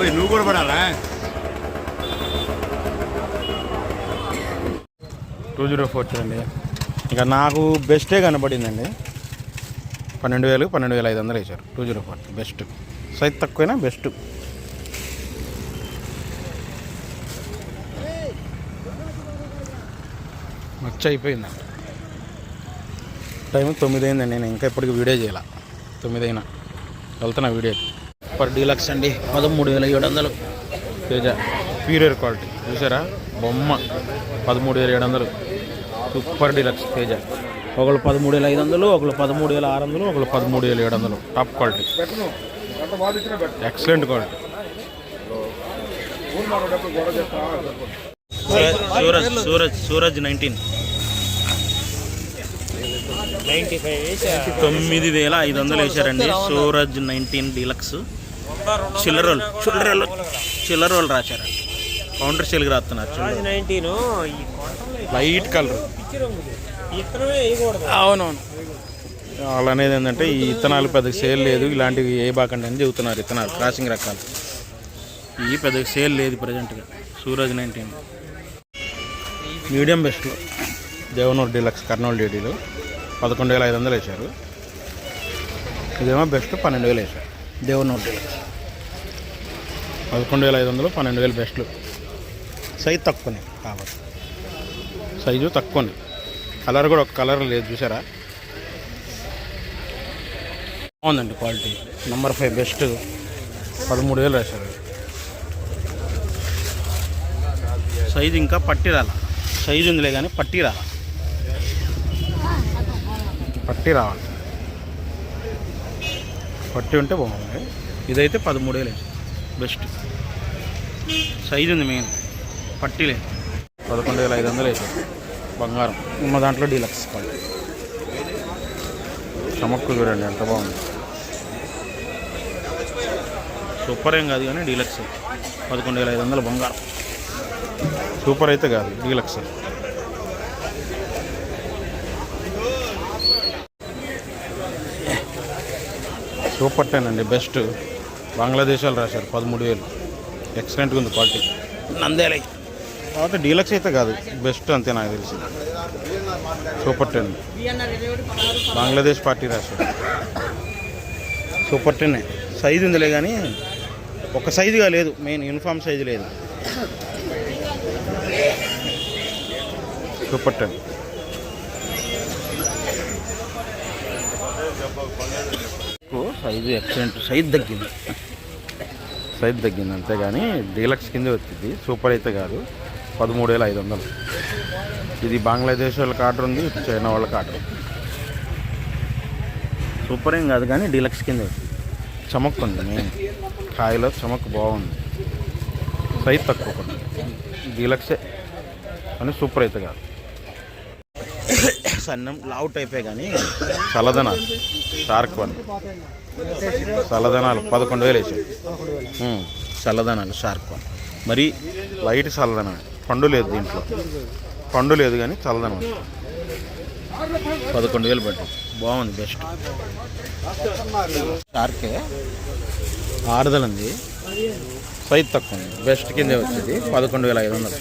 ఓయ్ నువ్వు కూడా పడాలా? టూ జీరో ఫోర్ చూడండి. ఇక నాకు బెస్టే కనబడిందండి. పన్నెండు వేలు పన్నెండు వేల ఐదు వందలు వేశారు. Two zero four best. Size తక్కువైనా బెస్ట్. మచ్చ అయిపోయిందండి టైం తొమ్మిది అయిందండి నేను ఇంకా ఇప్పటికి వీడియో చేయాల. తొమ్మిది అయినా. వెళ్తున్నా వీడియో పర్ డీలక్స్ అండి. పదమూడు వేల ఏడు వందలు. తేజ పీరియర్ క్వాలిటీ చూసారా? బొమ్మ. పదమూడు వేల ఏడు వందలు. Super deluxe Teja. ఒకళ్ళు పదమూడు వేల ఐదు వందలు ఒకళ్ళు పదమూడు వేల ఆరు వందలు ఒకళ్ళు పదమూడు వేల ఏడు వందలు. Top quality excellent quality Suraj Suraj Suraj nineteen తొమ్మిది వేల ఐదు వందలు వేశారండి. సూరజ్ నైన్టీన్ డీలక్స్ చిల్లరోల్ చిల్లరోల్ చిల్లరోల్ రాశారు. కౌంటర్ సేల్కి రాస్తున్నారు. నైన్టీన్ కొంటలో లైట్ కలర్ అవునవును. వాళ్ళు అనేది ఏంటంటే ఈ ఇత్తనాలు పెద్దగా సేల్ లేదు ఇలాంటివి ఏ బాకండి అని చెబుతున్నారు ఇత్తనాలు క్రాసింగ్ రకాలు. ఈ పెద్దగా సేల్ లేదు ప్రజెంట్గా సూరజ్ నైన్టీన్. మీడియం బెస్ట్లో. దేవనూరు డీలక్స్ కర్నూలు డీడీలు పదకొండు వేల ఐదు వందలు వేశారు. ఇదేమో బెస్ట్ పన్నెండు వేలు వేశారు. దేవనూరు డీలక్స్. పదకొండు వేల ఐదు వందలు పన్నెండు వేలు బెస్ట్లు. సైజ్ తక్కువనే కాబట్టి. సైజు తక్కువనే. కలర్ కూడా ఒక కలర్ లేదు చూసారా? బాగుందండి క్వాలిటీ. నెంబర్ ఫైవ్ బెస్ట్ పదమూడు వేలు రాశారు. సైజు ఇంకా పట్టి రాల సైజు ఉందిలే కానీ పట్టి రాల పట్టి రావాలి. పట్టి ఉంటే బాగుంది. ఇదైతే పదమూడు వేలు బెస్ట్. సైజు ఉంది మెయిన్. పట్టి లేదు పదకొండు వేల ఐదు వందలు వేసారు బంగారం. ఉన్న దాంట్లో డీలక్స్ క్వాలిటీ చమక్కు చూడండి ఎంత బాగుంది. సూపర్ ఏం కాదు కానీ డీలక్స్. పదకొండు వేల ఐదు వందలు బంగారం. సూపర్ అయితే కాదు డీలక్స్. సూపర్ టెన్ అండి బెస్ట్. బంగ్లాదేశ్ వాళ్ళు రాశారు పదమూడు వేలు. ఎక్సలెంట్గా ఉంది క్వాలిటీ నందేలై తర్వాత డీలక్స్ అయితే కాదు బెస్ట్ అంతే నాకు తెలిసి. సూపర్ టెన్ బంగ్లాదేశ్ పార్టీ రాశారు. సూపర్ టెన్ సైజు ఉందిలే కానీ ఒక సైజుగా లేదు మెయిన్ యూనిఫామ్ సైజు లేదు. Super ten size excellent size తగ్గింది. సైజ్ తగ్గింది అంతేగాని డీలక్స్ కింద వచ్చింది. సూపర్ అయితే కాదు. పదమూడు వేల ఐదు వందలు ఇది బంగ్లాదేశ్ వాళ్ళకి ఆర్డర్ ఉంది చైనా వాళ్ళకి ఆర్డర్ ఉంది. సూపర్ ఏం కాదు కానీ డీలక్స్ కింద వచ్చింది. చమక్ ఉంది మెయిన్. కాయలో చమక్ బాగుంది. సైజ్ తక్కువ డీలక్సే. కానీ సూపర్ అయితే కాదు. సన్నం లావు టైపే కానీ చల్లదనాలు షార్క్ వన్. చల్లదనాలు పదకొండు వేలు వేసాడు చల్లదనాలు షార్క్ వన్. మరి లైట్ చల్లదన పండు లేదు దీంట్లో. పండు లేదు కానీ చల్లదనం. పదకొండు వేలు పడ్డాయి. బాగుంది బెస్ట్. షార్కే ఆరుదల ఉంది సైజ్ తక్కువ ఉంది. బెస్ట్ కిందే వచ్చేది పదకొండు వేల ఐదు వందలు.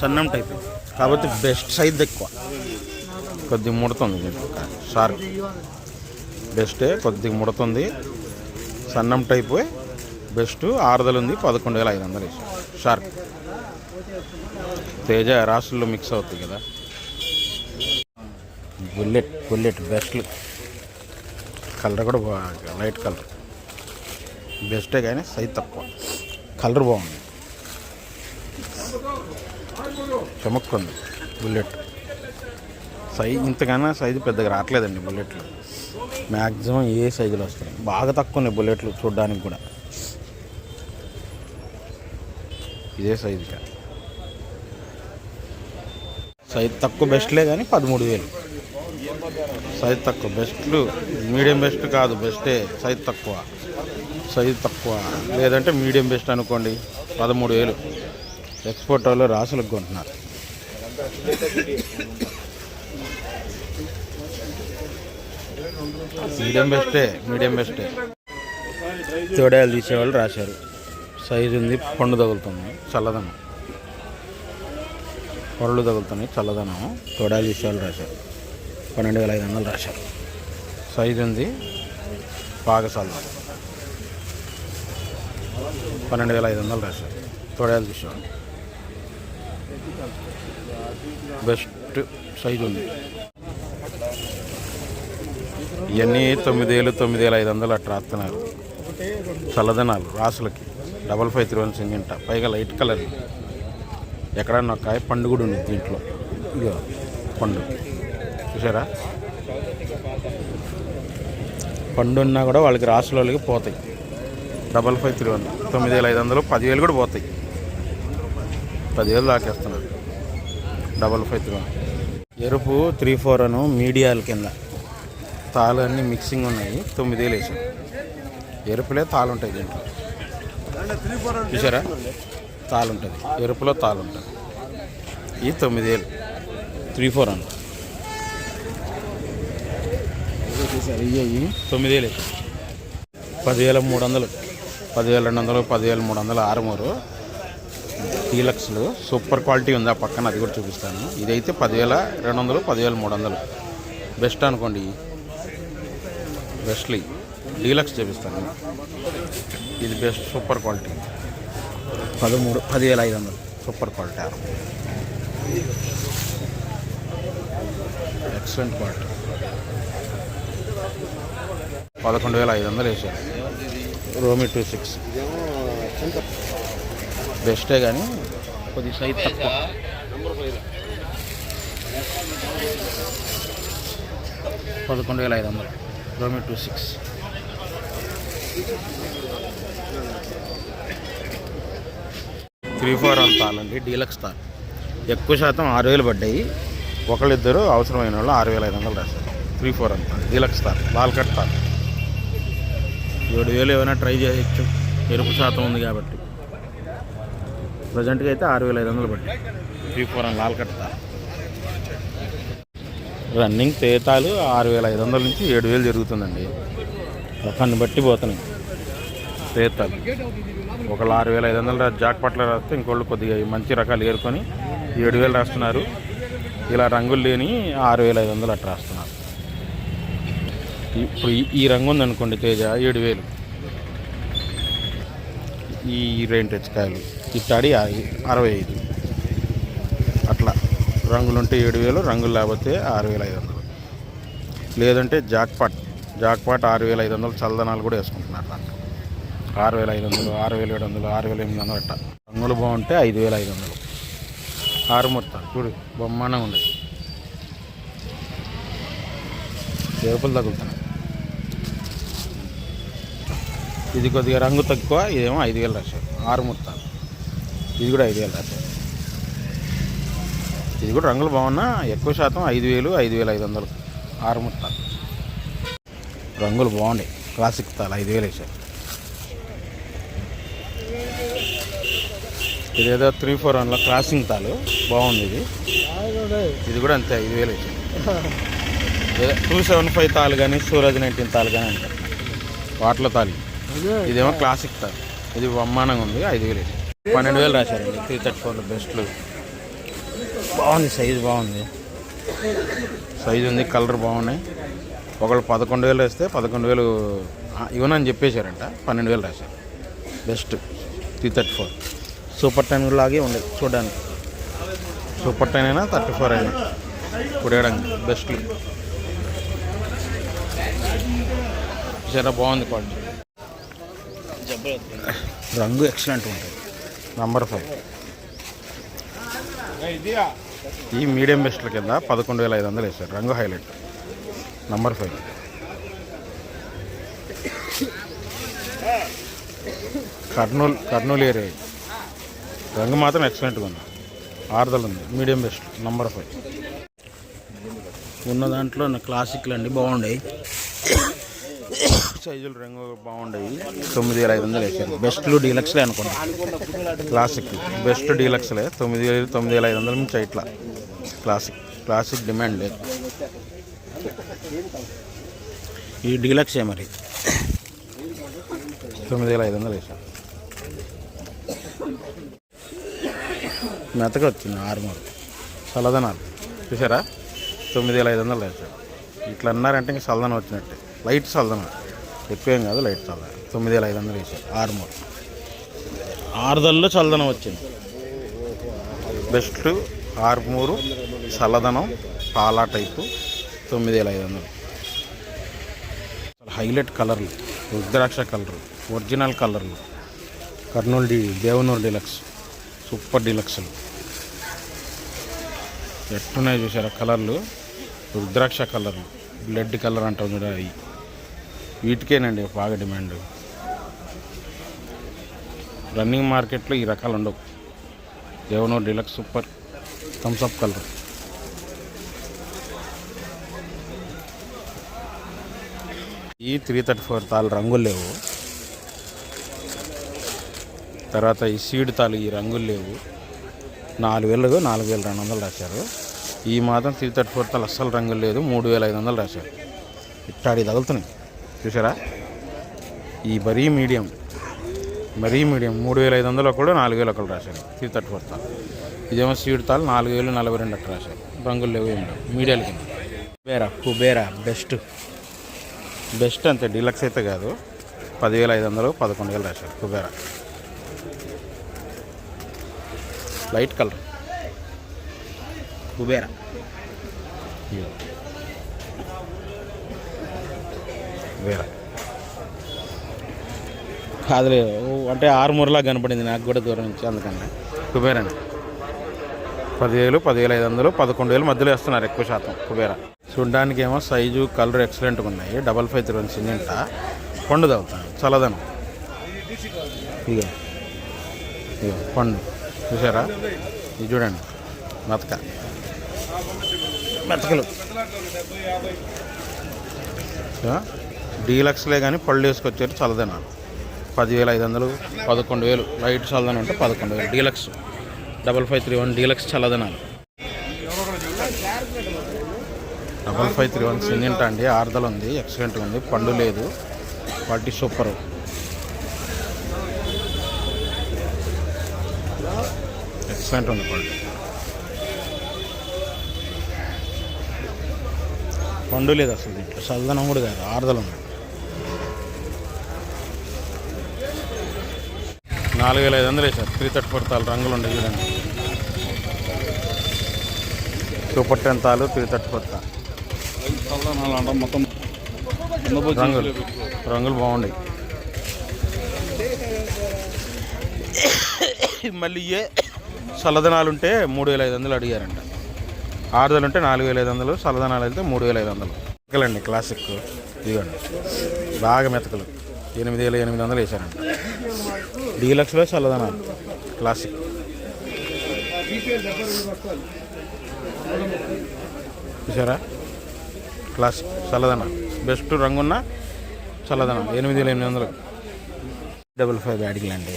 సన్నం టైప్. కాబట్టి బెస్ట్ సైజ్ ఎక్కువ. కొద్దిగా ముడుతుంది దీంట్లో షార్క్ బెస్టే కొద్దిగా ముడుతుంది. సన్నం టైప్. బెస్ట్ ఆరుదల ఉంది పదకొండు వేల ఐదు వందలు షార్క్ తేజ రాసుల్లో మిక్స్ అవుతుంది కదా. బుల్లెట్ బుల్లెట్ బెస్ట్ కలర్ కూడా బాగా లైట్ కలర్. బెస్టే కానీ సైజ్ తక్కువ. కలర్ బాగుంది. చమక్కుంది బుల్లెట్. సైజ్ ఇంతకన్నా సైజు పెద్దగా రావట్లేదండి బుల్లెట్లు. మ్యాక్సిమం ఏ సైజులో వస్తాయి బాగా తక్కువ ఉన్నాయి బుల్లెట్లు చూడడానికి కూడా. ఇదే సైజు సైజ్ తక్కువ బెస్ట్లే కానీ పదమూడు వేలు. సైజ్ తక్కువ బెస్ట్లు మీడియం బెస్ట్ కాదు బెస్టే. సైజ్ తక్కువ. సైజ్ తక్కువ. లేదంటే మీడియం బెస్ట్ అనుకోండి. పదమూడు వేలు. ఎక్స్పోర్ట్ వాళ్ళు రాసులకు కొంటున్నారు. మీడియం బెస్టే మీడియం బెస్టే. తోడేలు తీసేవాళ్ళు రాశారు. సైజు ఉంది పండు తగులుతుంది చల్లదనం. పొరలు తగులుతున్నాయి చల్లదనం. తొడాలి విషయాలు రాశారు. పన్నెండు వేల ఐదు వందలు రాశారు. సైజు ఉంది బాగా చల్లదనం పన్నెండు వేల ఐదు వందలు రాశారు. తొడాలి విషయాలు బెస్ట్ సైజు ఉంది. ఇవన్నీ తొమ్మిది వేలు తొమ్మిది వేల ఐదు వందలు అట్లా రాస్తున్నారు. చల్లదనాలు రాసులకి. డబల్ ఫైవ్ త్రీ వన్ సింగింట. పైగా లైట్ కలర్. ఎక్కడన్నా ఒక కాయ పండు కూడా ఉంది దీంట్లో. ఇదిగో పండు. చూసారా? పండు ఉన్నా కూడా వాళ్ళకి రాసులకి పోతాయి. Double five three one. తొమ్మిది వేల ఐదు వందలు పదివేలు కూడా పోతాయి. పదివేలు దాకేస్తున్నారు. Double five three one. ఎరుపు త్రీ ఫోర్ అను మీడియాల కింద. తాళ్ళు అన్నీ మిక్సింగ్ ఉన్నాయి. తొమ్మిది వేలు వేసాం. ఎరుపులే తాళ్ళు ఉంటాయి దీంట్లో. చూసారా? తాళ్ళు ఉంటుంది ఎరుపులో తాళ్ళు ఉంటుంది ఈ తొమ్మిది వేలు త్రీ ఫోర్ అను. తొమ్మిది వేలు పదివేల మూడు వందలు. పదివేల రెండు వందలు పదివేల మూడు వందలు ఆరుమూరు. డీలక్స్లు. సూపర్ క్వాలిటీ ఉంది ఆ పక్కన అది కూడా చూపిస్తాను. ఇదైతే పదివేల రెండు వందలు పదివేల మూడు వందలు బెస్ట్ అనుకోండి. బెస్ట్లీ. డీలక్స్ చూపిస్తాను. ఇది బెస్ట్ సూపర్ క్వాలిటీ. పదమూడు పదివేల ఐదు వందలు సూపర్ క్వాలిటీ ఆరు. ఎక్సలెంట్ క్వాలిటీ పదకొండు వేల ఐదు వందలు వేసారు. రోమి టూ సిక్స్ బెస్టే కానీ కొద్ది సైజ్ తక్కువ. పదకొండు వేల ఐదు వందలు. రోమి two six three four one తాళండి deluxe తాల్ ఎక్కువ శాతం ఆరు వేలు పడ్డాయి. ఒకళ్ళిద్దరు అవసరమైన వాళ్ళు ఆరు వేల ఐదు వందలు రాశారు. త్రీ ఫోర్ అంతా డీలక్స్ తాల్ లాల్ కట్ తాల్ ఏడు వేలు ఏమైనా ట్రై చేయొచ్చు. ఎరుపు శాతం ఉంది కాబట్టి. ప్రజెంట్గా అయితే ఆరు వేల ఐదు వందలు పడ్డాయి. త్రీ ఫోర్ లాల్ రన్నింగ్ తేతాలు ఆరు వేల ఐదు వందల నుంచి ఏడు వేలు జరుగుతుందండి. రకాన్ని బట్టి పోతున్నాయి. తేతాలు. ఒకళ్ళు ఆరు వేల ఐదు వందలు జాక్ పట్ల రాస్తే ఇంకోళ్ళు కొద్దిగా మంచి రకాలు ఏరుకొని ఏడు వేలు రాస్తున్నారు. ఇలా రంగులు లేని ఆరు వేల ఐదు వందలు అట్లా రాస్తున్నారు. ఇప్పుడు ఈ- ఈ రంగు ఉందనుకోండి తేజ ఏడు వేలు ఈ రెయిన్ ఈ తడి అరవై ఐదు అట్లా. రంగులుంటే ఏడు వేలు రంగులు లేకపోతే ఆరు వేల ఐదు వందలు లేదంటే జాక్పాట్. జాక్పాట్ ఆరు వేల ఐదు వందలు చల్లదనాలు కూడా వేసుకుంటున్నారు దాంట్లో. ఆరు వేల ఐదు వందలు ఆరు వేల ఏడు వందలు ఆరు వేల ఎనిమిది వందలు అట్ట. రంగులు బాగుంటే ఐదు వేల ఐదు వందలు ఆరు మొత్తాలు. చూడు బొమ్మనే ఉండదు చేపలు తగులుతున్నాయి. ఇది కొద్దిగా రంగు తక్కువ ఇదేమో ఐదు వేలు రాశారు ఆరు ముత్తాలు. ఇది కూడా ఐదు వేలు రాశారు ఇది కూడా రంగులు బాగున్నా ఎక్కువ శాతం ఐదు వేలు ఐదు వేల ఐదు వందలు. ఆరు ముత్తాలు. రంగులు బాగున్నాయి. క్లాసిక్ తాలు ఐదు వేలు వేసారు. ఇదేదో త్రీ ఫోర్ వన్లో క్రాసింగ్ తాలు బాగుంది ఇది. ఇది కూడా అంతే ఐదు వేలు వేసారు. టూ సెవెన్ ఫైవ్ తాలు కానీ సూరజ్ నైన్టీన్ తాలు కానీ అంటారు. వాటిలో తాళి. ఇదేమో క్లాసిక్ తాలు ఇది బ్రహ్మాండంగా ఉంది ఐదు వేలు పన్నెండు వేలు రాశారండి త్రీ థర్టీ ఫోర్ బెస్ట్లు. బాగుంది సైజు బాగుంది. సైజు ఉంది కలర్ బాగున్నాయి. ఒకళ్ళు పదకొండు వేలు వేస్తే పదకొండు వేలు ఇవ్వనని చెప్పేశారంట పన్నెండు వేలు రాశారు. Best three thirty four. Super ten లాగే ఉండేది చూడడానికి. సూపర్ టెన్ అయినా థర్టీ ఫోర్ అయినా. కుడేయడానికి బెస్ట్ చాలా బాగుంది క్వాలిటీ రంగు ఎక్సలెంట్ ఉంటుంది. నంబర్ ఫైవ్ ఈ మీడియం బెస్ట్ల కింద పదకొండు వేల ఐదు వందలు వేశారు. రంగు highlight number five Kurnool Kurnool area రంగు మాత్రం ఎక్సలెంట్గా ఉంది. ఆరుదలు ఉంది. మీడియం బెస్ట్ నంబర్ ఫైవ్ ఉన్న దాంట్లో క్లాసిక్లు అండి బాగుండాయి సైజులు రంగు బాగుండాయి. తొమ్మిది వేల ఐదు వందలు వేసారు. బెస్ట్లు డీలక్స్లే అనుకోండి క్లాసిక్ బెస్ట్ డీలక్స్లే. తొమ్మిది వేలు తొమ్మిది వేల ఐదు వందల నుంచి ఇట్లా. క్లాసిక్ క్లాసిక్ డిమాండ్ లేదు ఈ డీలక్సే మరి. తొమ్మిది వేల ఐదు వందలు వేసాం మెత్తగా వచ్చింది ఆరుమూరు. చల్లదనాలు. చూసారా? తొమ్మిది వేల ఐదు వందలు వేసాడు ఇట్లా అన్నారంటే ఇంక చల్లదనం వచ్చినట్టే. లైట్ చల్లదనం. ఎక్కువేం కాదు లైట్ చల్లదనం తొమ్మిది వేల ఐదు వందలు వేసాడు ఆరుమూరు ఆరుదల్లో చల్లదనం వచ్చింది. బెస్ట్ ఆరుమూరు చల్లదనం పాలా టైపు తొమ్మిది వేల ఐదు వందలు. హైలైట్ కలర్లు రుద్రాక్ష కలర్ ఒరిజినల్ కలర్లు. కర్నూలు డి దేవనూరు డీలక్స్ సూపర్ డీలక్స్లు ఎట్టున్నాయి చూసారా కలర్లు? రుద్రాక్ష కలర్లు బ్లడ్ కలర్ అంటాం చూడ అవి. వీటికేనండి బాగా డిమాండ్. రన్నింగ్ మార్కెట్లో ఈ రకాలు ఉండవు. ఏవనో deluxe super thumbs up colour. ఈ త్రీ థర్టీ ఫోర్ తాళ్ళు రంగులు లేవు. తర్వాత ఈ సీడ్ తాలు ఈ రంగులు లేవు. నాలుగు వేలు నాలుగు వేల రెండు వందలు రాశారు. ఈ మాత్రం త్రీ థర్టీ ఫోర్ తాలు అస్సలు రంగులు లేదు. మూడు వేల ఐదు వందలు రాశారు. ఇట్టాడి తగులుతున్నాయి. చూసారా ఈ మరీ మీడియం మరీ మీడియం మూడు వేల ఐదు వందలు ఒకళ్ళు నాలుగు వేలు ఒకళ్ళు రాశారు. త్రీ థర్టీ ఫోర్ తాళ్ళు ఇదేమో సీడ్ తాళ్ళు నాలుగు వేలు నలభై రెండు అట్లా రాశారు. రంగులు లేవు ఏం లేవు. మీడియాల కింద. కుబేరా కుబేరా బెస్ట్. బెస్ట్ అంతే డీలక్స్ అయితే కాదు. పదివేల ఐదు వందలు పదకొండు వేలు రాశారు కుబేరా. Light colour. కుబేరా. కాదులే ఓ, అంటే ఆరుమూరలా కనపడింది నాకు కూడా దూరం నుంచి అందుకని కుబేరా పదివేలు పదివేల ఐదు వందలు పదకొండు వేలు మధ్యలో వేస్తున్నారు ఎక్కువ శాతం కుబేరా. చూడడానికి ఏమో సైజు కలర్ ఎక్సలెంట్గా ఉన్నాయి. డబల్ ఫైవ్ త్రీ వన్ సిమెంట పండు తగ్గుతాను చల్లదనం. ఇగో ఇగో పండు. చూసారా ఇది చూడండి. మెతక. మెతకలు. డీలక్స్లే కానీ పళ్ళు వేసుకొచ్చారు చల్లదనాలు. పదివేల ఐదు వందలు పదకొండు వేలు లైట్ చల్లదనం అంటే పదకొండు వేలు deluxe. Double five three one deluxe చల్లదనాలు. Double five three one సింగింట అండి ఆర్దలు ఉంది ఎక్సలెంట్గా ఉంది పండు లేదు వాటి సూపరు. ఎక్సలెంట్ ఉంది పండు. పండు లేదు అసలు దీంట్లో చల్లదనం కూడా కాదు ఆర్దలు ఉంది. నాలుగు వేల ఐదు వందలు వేసారు త్రీ థర్టీ ఫోర్ తాలు రంగులు ఉన్నాయి చూడండి. సూపర్ టెన్ తాలు త్రీ థర్టీ ఫోర్ మొత్తం రంగులు రంగులు బాగున్నాయి మళ్ళీ ఏ చల్లదనాలు ఉంటే మూడు వేల ఐదు వందలు అడిగారంట. ఆరుదలు ఉంటే నాలుగు వేల ఐదు వందలు చల్లదనాలు అయితే మూడు వేల ఐదు వందలు. మెతకలండి క్లాసిక్ ఇదిగోండి బాగా మెతకలు. ఎనిమిది వేల ఎనిమిది వందలు వేశారంట. డీలక్స్లో చల్లదనాలు క్లాసిక్ చూసారా? క్లాసిక్ చల్లదనం. బెస్ట్ రంగున్న చల్లదనం. ఎనిమిది వేల ఎనిమిది వందలు. డబుల్ ఫైవ్ బ్యాడ్లు అండి.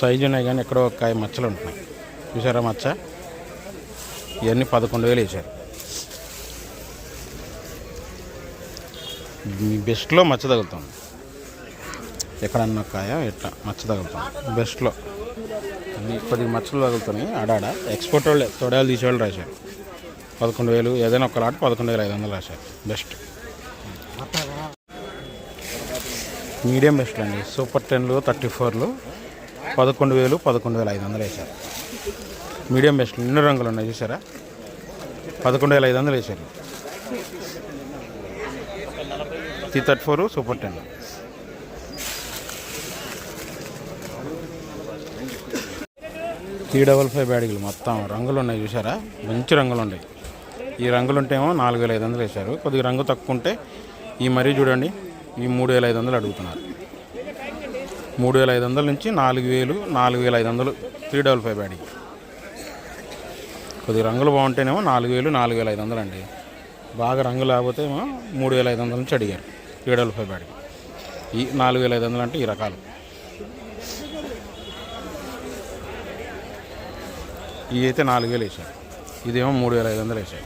సైజు ఉన్నాయి కానీ ఎక్కడో ఒక కాయ మచ్చలు ఉంటున్నాయి. చూసారా మచ్చ? ఇవన్నీ పదకొండు వేలు వేసారు మీ బెస్ట్లో మచ్చ తగులుతుంది. ఎక్కడన్నా కాయ ఎట్లా మచ్చ తగులుతుంది బెస్ట్లో. అన్ని కొద్దిగా మచ్చలు తగులుతున్నాయి. ఆడాడ ఎక్స్పోర్ట్ వాళ్ళే. తొడాలు తీసేవాళ్ళు రాశారు. పదకొండు వేలు ఏదైనా ఒక లాట్ పదకొండు వేల ఐదు వందలు రాశారు. బెస్ట్. మీడియం బెస్ట్ అండి. సూపర్ టెన్లు థర్టీ ఫోర్లు పదకొండు వేలు పదకొండు వేల ఐదు వందలు వేశారు. మీడియం బెస్ట్ ఎన్నో రంగులు ఉన్నాయి చూసారా? పదకొండు వేల ఐదు వందలు వేశారు. Three thirty four super ten three double five బ్యాడిగులు మొత్తం రంగులు ఉన్నాయి చూసారా మంచి రంగులు ఉన్నాయి. ఈ రంగులు ఉంటేమో నాలుగు వేల ఐదు వందలు వేశారు. కొద్దిగా రంగు తక్కువ ఉంటే ఈ మరీ చూడండి ఈ మూడు వేల ఐదు వందలు అడుగుతున్నారు. మూడు వేల ఐదు వందల నుంచి నాలుగు వేలు నాలుగు వేల ఐదు వందలు త్రీ డబల్ ఫైవ్ బ్యాడీ. కొద్దిగా రంగులు బాగుంటేనేమో నాలుగు వేలు నాలుగు వేల ఐదు వందలు అండి. బాగా రంగు లేకపోతే ఏమో మూడు వేల ఐదు వందల నుంచి అడిగారు త్రీ డబల్ ఫైవ్ బ్యాడీ. ఈ నాలుగు వేల ఐదు వందలు అంటే ఈ రకాలు. ఇవి అయితే నాలుగు వేలు వేసాయి ఇదేమో మూడు వేల ఐదు వందలు వేసాయి